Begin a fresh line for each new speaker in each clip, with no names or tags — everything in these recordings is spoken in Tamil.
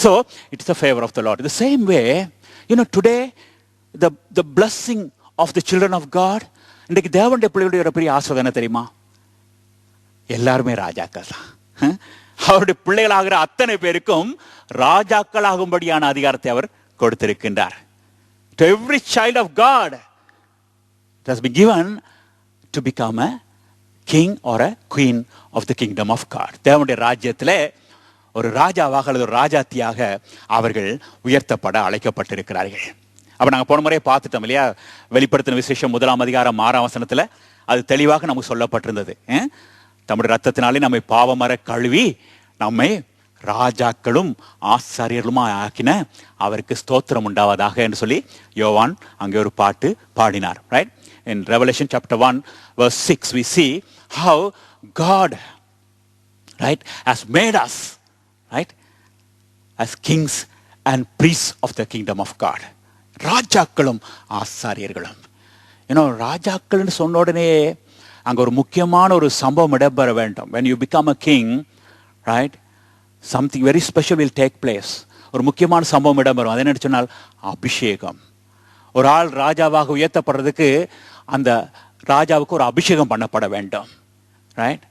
So it is a favor of the Lord. The same way, you know, today, the, the blessing of the children of God இன்றைக்கு தேவனுடைய பிள்ளைகளுடைய ஒரு பெரிய ஆஸ்வதனை தெரியுமா எல்லாருமே ராஜாக்கள் தான் அவருடைய பிள்ளைகளாகிற அத்தனை பேருக்கும் ராஜாக்கள் ஆகும்படியான அதிகாரத்தை அவர் கொடுத்திருக்கின்றார் to every child of God has be given to become a king or a queen of the kingdom of God தேவனுடைய ராஜ்யத்தில் ஒரு ராஜாவாக அல்லது ஒரு ராஜாத்தியாக அவர்கள் உயர்த்தப்பட அழைக்கப்பட்டிருக்கிறார்கள். அப்போ நாங்கள் போன முறையே பார்த்துட்டோம் இல்லையா? வெளிப்படுத்தின விசேஷம் முதலாம் அதிகாரம் ஆறாம் அது தெளிவாக நமக்கு சொல்லப்பட்டிருந்தது. தம்முடைய ரத்தத்தினாலே நம்மை பாவமர கழுவி நம்மை ராஜாக்களும் ஆசாரியர்களுமா ஆக்கின அவருக்கு ஸ்தோத்திரம் உண்டாவதாக என்று சொல்லி யோவான் அங்கே ஒரு பாட்டு பாடினார். Right in revelation chapter 1 verse 6 we see how God right has made us right? As kings and priests of the kingdom of god. ராஜாக்களும் ஆசாரியர்களும். ஏன்னா ராஜாக்கள்னு சொன்ன உடனே அங்கே ஒரு முக்கியமான ஒரு சம்பவம் இடம்பெற வேண்டும். When you become a king right something very special will take place ஒரு முக்கியமான சம்பவம் இடம்பெறும். அது என்ன சொன்னால் அபிஷேகம். ஒரு ஆள் ராஜாவாக உயர்த்தப்படுறதுக்கு அந்த ராஜாவுக்கு ஒரு அபிஷேகம் பண்ணப்பட வேண்டும். Right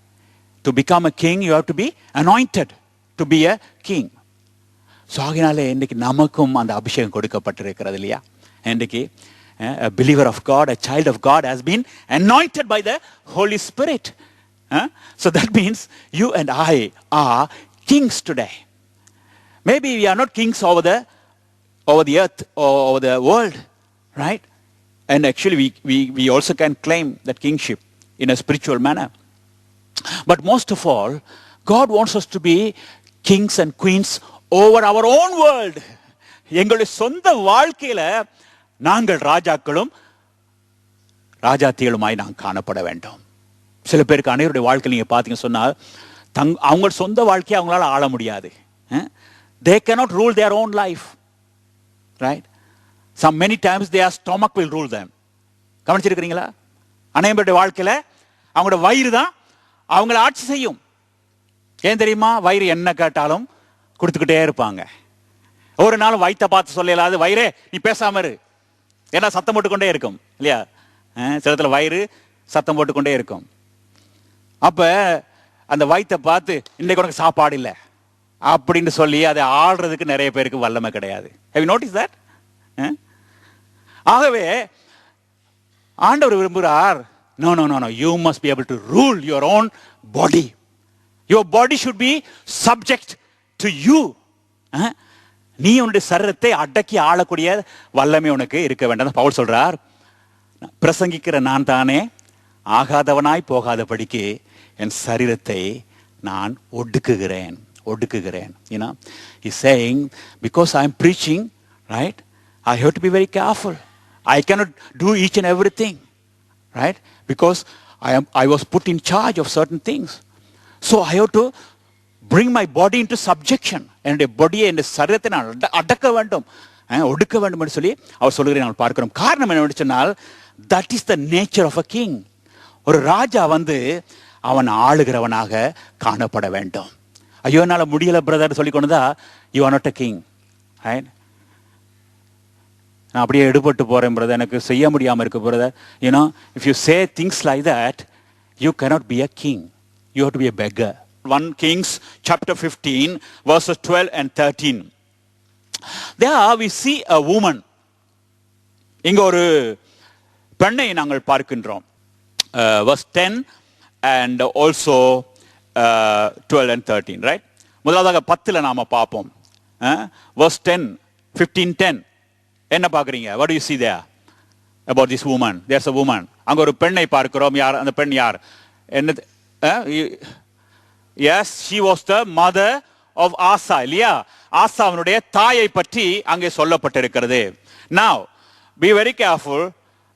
to become a king you have to be anointed To be a king so ஆகினாலே இன்னைக்கு நமக்கும் அந்த அபிஷேகம் கொடுக்கப்பட்டிருக்கிறது இல்லையா இன்றைக்கு a believer of God, a child of God has been anointed by the Holy Spirit. Huh? So that means you and I are kings today. Maybe we are not kings over the over the earth or over the world, right? And actually, we, we, we also can claim that kingship in a spiritual manner. But most of all, God wants us to be kings and queens over our own world எங்களுடைய சொந்த வாழ்க்கையில நாங்கள் ராஜாக்களும் ராஜாத்திகளுமாய் நாம் காணப்பட வேண்டும். சில பேருக்கு அனைவருடைய வாழ்க்கையில் நீங்க பார்த்தீங்க சொன்னால் தங் அவங்க சொந்த வாழ்க்கையை அவங்களால ஆள முடியாது. They cannot rule their own life right some many times they are stomach will rule them கவனிச்சிருக்கிறீங்களா? அனைவருடைய வாழ்க்கையில் அவங்களோட வயிறு தான் அவங்கள ஆட்சி செய்யும். ஏன் தெரியுமா? வயிறு என்ன கேட்டாலும் கொடுத்துக்கிட்டே இருப்பாங்க. ஒரு நாள் வயிற்ற பார்த்து சொல்லலாது வயிறே நீ பேசாம இரு. ஏன்னா சத்தம் போட்டுக்கொண்டே இருக்கும் இல்லையா? சிலத்தில் வயிறு சத்தம் போட்டுக்கொண்டே இருக்கும். அப்போ அந்த வயிற்றை பார்த்து இன்னைக்கு உனக்கு சாப்பாடு இல்லை. அப்படின்னு சொல்லி அதை ஆடுறதுக்கு நிறைய பேருக்கு வல்லமை கிடையாது. ஹவ் நோட்டீஸ் தட் ஆகவே ஆண்டவர் விரும்புகிறார் no no no no you must be able to rule your own body your body should be subject to you நீ உன்னுடைய சரீரத்தை அடக்கி ஆளக்கூடிய வல்லமை உனக்கு இருக்க வேண்டாம் பவுல் சொல்றார் பிரசங்கிக்கிற நான் தானே ஆகாதவனாய் போகாதபடிக்கு என் சரீரத்தை நான் ஒடுக்குகிறேன் ஒடுக்குகிறேன் ஏன்னா is saying because I am preaching right I have to be very careful I cannot do each and every thing right because I am I was put in charge of certain things so I i to to my body body subjection என்னுடைய பாடியை என்னுடைய சரீரத்தை நான் அட- அடக்க வேண்டும். ஒடுக்க வேண்டும் என்று சொல்லி அவர் சொல்லுகிறேன் நாங்கள் பார்க்கிறோம். காரணம் என்ன சொன்னால் that is the nature of a king ஒரு ராஜா வந்து அவன் ஆளுகிறவனாக காணப்பட வேண்டும். ஐயோ என்னால் முடியலை பிரதர் சொல்லி கொண்டுதா? You are not a king நான் அப்படியே எடுபட்டு போகிறேன் பிரதர் எனக்கு செய்ய முடியாமல் இருக்கு brother you know if you say things like that you cannot be a king you have to be a beggar. 1 Kings chapter 15, verses 12 and 13. There we see a woman. இங்க ஒரு பெண்ணை நாங்கள் பார்க்கின்றோம் verse ten and also twelve and thirteen right முதலாவதாக பத்தில் நாம் பார்ப்போம் வர்ஸ் டென் ஃபிஃப்டீன் டென் என்ன பார்க்குறீங்க what you see they about this woman there's a woman அங்கே ஒரு பெண்ணை பார்க்கிறோம் யார் அந்த பெண் யார் என்ன Eh? Yes she was the mother of Asa இல்லையா ஆசாவினுடைய தாயை பற்றி அங்கே சொல்லப்பட்டிருக்கிறது. Now be very careful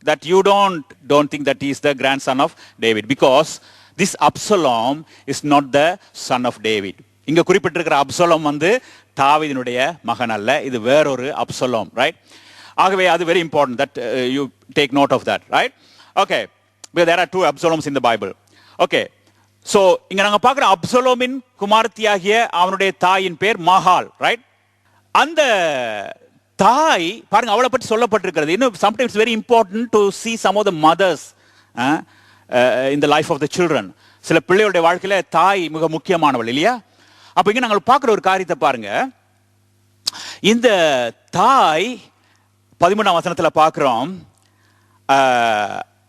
that you don't don't think that he is the grandson of david because this absalom is not the son of david. இங்க குறிப்பிட்டிருக்கிற அப்சலோம் வந்து தாவிதினுடைய மகன் அல்ல. இது வேறொரு அப்சலோம் ரைட் ஆகவே அது very important that you take note of that right okay there are two Absalom's in the Bible okay so இங்க நாங்க பார்க்குற அப்சலோமின் குமார்த்தியாகிய அவனுடைய தாயின் பேர் மஹால் ரைட் அந்த தாய் பாருங்க அவளை பற்றி சொல்லப்பட்டிருக்கிறது. இன்னும் sometimes very important to see some of the mothers இந்த லைஃப் ஆஃப் த சில்ட்ரன் சில பிள்ளைகளுடைய வாழ்க்கையில தாய் மிக முக்கியமானவள் இல்லையா? அப்ப இங்க நாங்கள் பார்க்குற ஒரு காரியத்தை பாருங்க. இந்த தாய் பதிமூணாம் வசனத்தில் பார்க்குறோம்.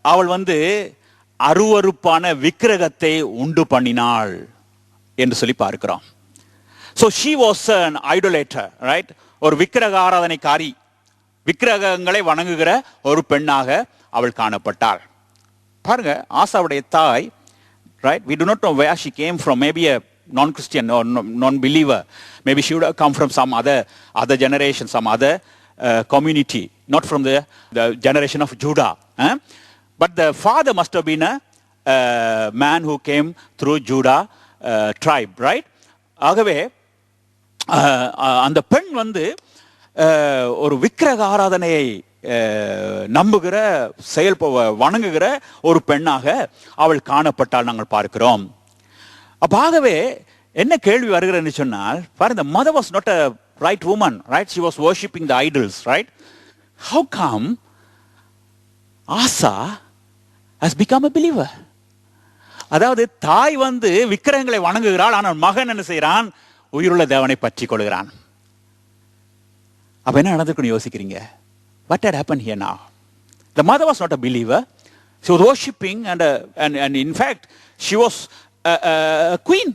அவள் வந்து அருவருப்பான விக்கிரகத்தை உண்டு பண்ணினாள் என்று சொல்லி பார்க்கிறோம். So she was an idolater right ஒரு விக்கிரக ஆராதனைக்காரி விக்கிரகங்களை வணங்குகிற ஒரு பெண்ணாக அவள் காணப்பட்டாள். பாருங்க ஆசாவுடைய தாய் right we do not know where she came from maybe a non Christian non believer maybe she would have come அதர் அதர் other other generation some other uh, the generation of Judah ah but the father must have a man who came through Judah tribe right ஆகவே அந்த பெண் வந்து ஒரு விக்கிரக ஆராதனையை நம்புகிற செயல் வணங்குகிற ஒரு பெண்ணாக அவள் காணப்பட்டால் நாங்கள் பார்க்கிறோம் அப்போ ஆகவே என்ன கேள்வி வருகிறேன்னு சொன்னால் பாரு இந்த mother was not a right woman right she was worshipping the idols right how come Asa has become a believer அதாவது தாய் வந்து விக்கிரகங்களை வணங்குகிறாள் ஆனால் மகன் என்ன செய்கிறான் உயிருள்ள தேவனை பற்றி கொள்கிறான் அப்போ என்ன நடந்திருக்குன்னு யோசிக்கிறீங்க but what happen here now the mother was not a believer she was worshipping and and and in fact she was queen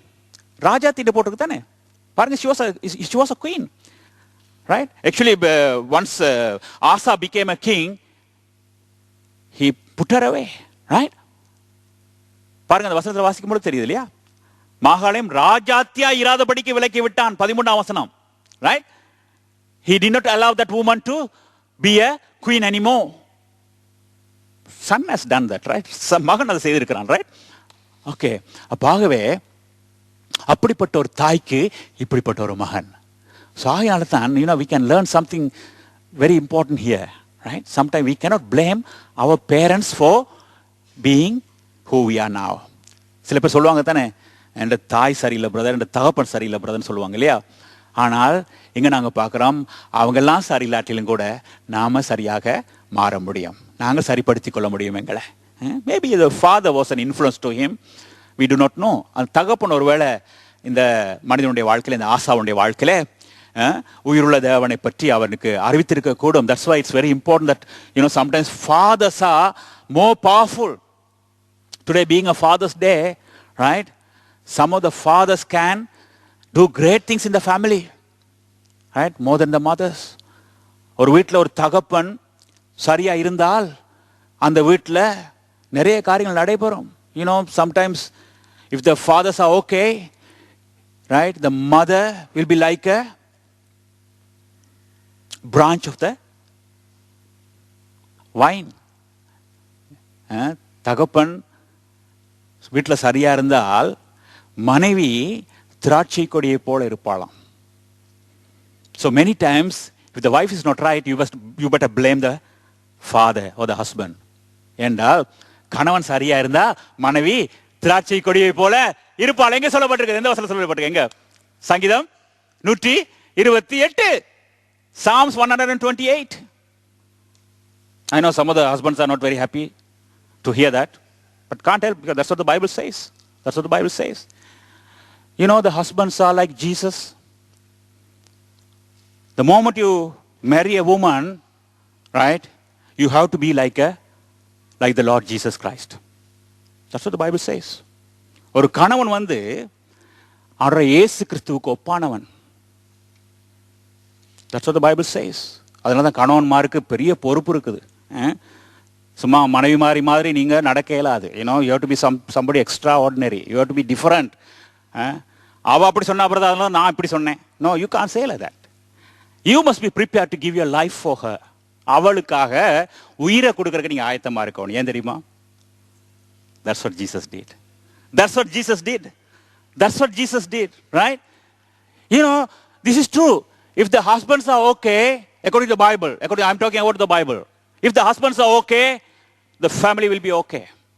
ராஜா தீட்டு போட்டுருக்கு தானே பாருங்க she was she was a queen right actually once Asa became a king he put her away right பாருங்க அந்த வசனத்தில் வாசிக்கும் போது தெரியுது இல்லையா? மாகாளயம் ராஜாத்தியா இராதபடிக்கு விலக்கி விட்டான். பதிமூன்றாம் வசனம். Right he did not allow that woman to be a queen anymore son has done that right மகன் அதை செய்திருக்கிறான் ரைட் ஓகே அப்பாகவே அப்படிப்பட்ட ஒரு தாய்க்கு இப்படிப்பட்ட ஒரு மகன். ஸோ ஆகையால தான் you know we can learn something very important here right sometime we cannot blame our parents for being who we are now சில பேர் சொல்லுவாங்க தானே என் தாய் சரியில்லை பிரதர் என் தகப்பன் சரியில்லை பிரதர்னு சொல்லுவாங்க இல்லையா? ஆனால் இங்கே நாங்கள் பார்க்குறோம் அவங்கெல்லாம் சரியில்லாட்டிலும் கூட நாம் சரியாக மாற முடியும். நாங்கள் சரிப்படுத்தி கொள்ள முடியும் எங்களை. மேபி இது father was an influence to him we do not know அந்த தகப்பன் ஒருவேளை இந்த மனிதனுடைய வாழ்க்கையில் இந்த ஆசாவுடைய வாழ்க்கையில் உயிருள்ள தேவனை பற்றி அவனுக்கு அறிவித்திருக்க கூடும் that's why it's very important that you know sometimes fathers are more powerful today being a father's day right some of the fathers can do great things in the family right more than the mothers ஒரு வீட்டில் ஒரு தகப்பன் சரியா இருந்தால் அந்த வீட்டில் நிறைய காரியங்கள் நடைபெறும் you know sometimes if the fathers are okay right the mother will be like a branch of the wine தகப்பன் வீட்டில் சரியா இருந்தால் மனைவி திராட்சை கொடியை போல இருப்பாளாம். So many times if the wife is not right you first you better blame the father or the husband என்றால் கணவன் சரியா இருந்தா மனைவி திராட்சை கொடியை போல இருப்பாள். எங்க சொல்லப்பட்டிருக்கு? எந்த வசனம் சொல்லப்பட்டிருக்கு? எங்க? சங்கீதம் நூற்றி இருபத்தி எட்டு. Psalms one hundred and twenty eight I know some of the husbands are not very happy to hear that but can't help because that's what the Bible says. That's what the Bible says. You know, the husbands are like Jesus. The moment you marry a woman, right, you have to be like a like the Lord Jesus Christ. That's what the Bible says. ஒரு கணவன் வந்து அவர இயேசு கிறிஸ்துவுக்கு ஒப்பானவன் that's what the Bible says அதனால தான் கணவன்மாருக்கு பெரிய பொறுப்பு இருக்குது சும்மா மனைவி மாதிரி மாதிரி நீங்கள் நடக்க இயலாது you know you to be some somebody extraordinary you to be different அவள் அப்படி சொன்ன அப்புறம் அதனால நான் இப்படி சொன்னேன் no you can say that you must be prepare to give your life for her அவளுக்காக உயிரை கொடுக்கறதுக்கு நீங்கள் ஆயத்தமாக இருக்கணும் ஏன் தெரியுமா that's what Jesus did that's what Jesus did that's what Jesus did right you know this is true if the husbands are okay according to Bible according I'm talking about the Bible if the husbands are okay the family will be okay.